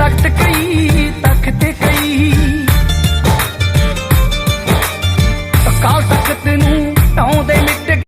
ਤਖਤ ਕਈ ਤਖਤ ਕਈ। ਅਕਾਲ ਤਖਤ ਨੂੰ ਢਾਉਂਦੇ